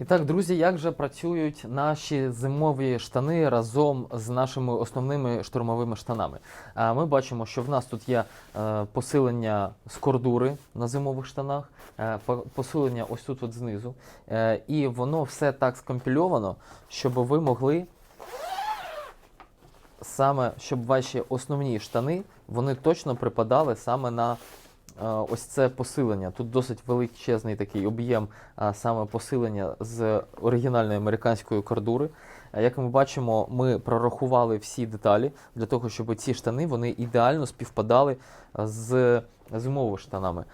І так, друзі, як же працюють наші зимові штани разом з нашими основними штурмовими штанами? Ми бачимо, що в нас тут є е, посилення з кордури на зимових штанах, е, посилення ось тут от знизу. Е, І воно все так скомпільовано, щоб ви могли саме, щоб ваші основні штани вони точно припадали саме на ось це посилення. Тут досить величезний такий об'єм саме посилення з оригінальної американської кордури. Як ми бачимо, ми прорахували всі деталі для того, щоб ці штани вони ідеально співпадали з зимовими штанами.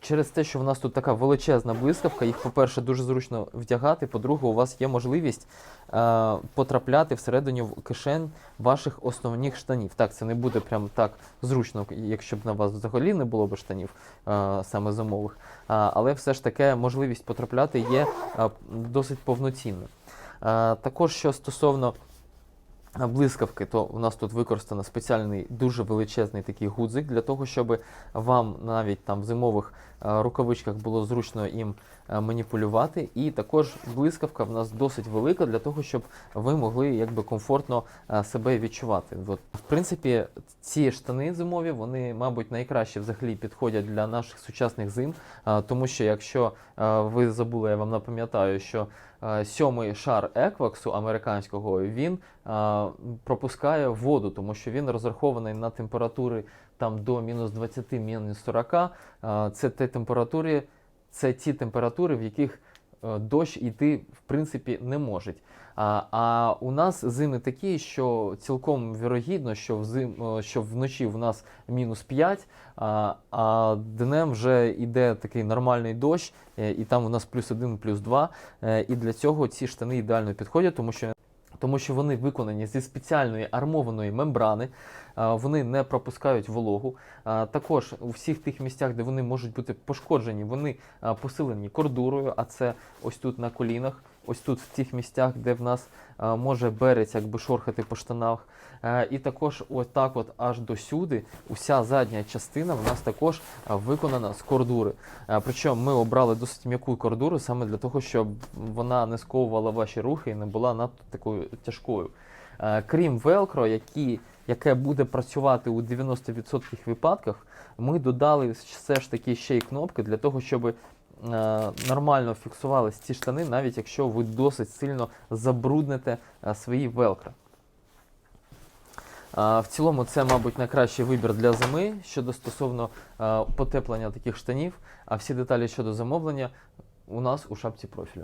Через те, що в нас тут така величезна блискавка, їх, по-перше, дуже зручно вдягати. По-друге, у вас є можливість е, потрапляти всередині в кишень ваших основних штанів. Так, це не буде прям так зручно, якщо б на вас взагалі не було б штанів е, саме зимових. Але все ж таки можливість потрапляти є е, досить повноцінна. Е, також що стосовно е, блискавки, то у нас тут використано спеціальний дуже величезний такий гудзик для того, щоб вам навіть там в зимових е, рукавичках було зручно їм е, маніпулювати. І також блискавка в нас досить велика для того, щоб ви могли якби комфортно е, себе відчувати. От, в принципі, ці штани зимові, вони, мабуть, найкраще взагалі підходять для наших сучасних зим, тому що якщо ви забули, я вам напам'ятаю, що сьомий шар екваксу американського він пропускає воду, тому що він розрахований на температури там до мінус 20, мінус 40. Е, Це те температури, це ті температури, в яких е, дощ іти в принципі не може. А, а у нас зими такі, що цілком вірогідно, що, взим, е, що вночі в нас мінус 5, а, а днем вже йде такий нормальний дощ, е, і там у нас плюс 1, плюс 2. Е, І для цього ці штани ідеально підходять, тому що тому що вони виконані зі спеціальної армованої мембрани, вони не пропускають вологу. Також у всіх тих місцях, де вони можуть бути пошкоджені, вони посилені кордурою, а це ось тут на колінах, ось тут в тих місцях, де в нас а, може берець якби шорхати по штанах. Е, І також ось так от аж до сюди, уся задня частина в нас також а, виконана з кордури. Е, Причому ми обрали досить м'яку кордуру саме для того, щоб вона не сковувала ваші рухи і не була надто такою тяжкою. Е, Крім велкро, які, яке буде працювати у 90% випадках, ми додали все ж таки ще й кнопки для того, щоб е, нормально фіксувались ці штани, навіть якщо ви досить сильно забрудните е, свої велкро. В цілому це, мабуть, найкращий вибір для зими щодо стосовно е, потеплення таких штанів. А всі деталі щодо замовлення у нас у шапці профілю.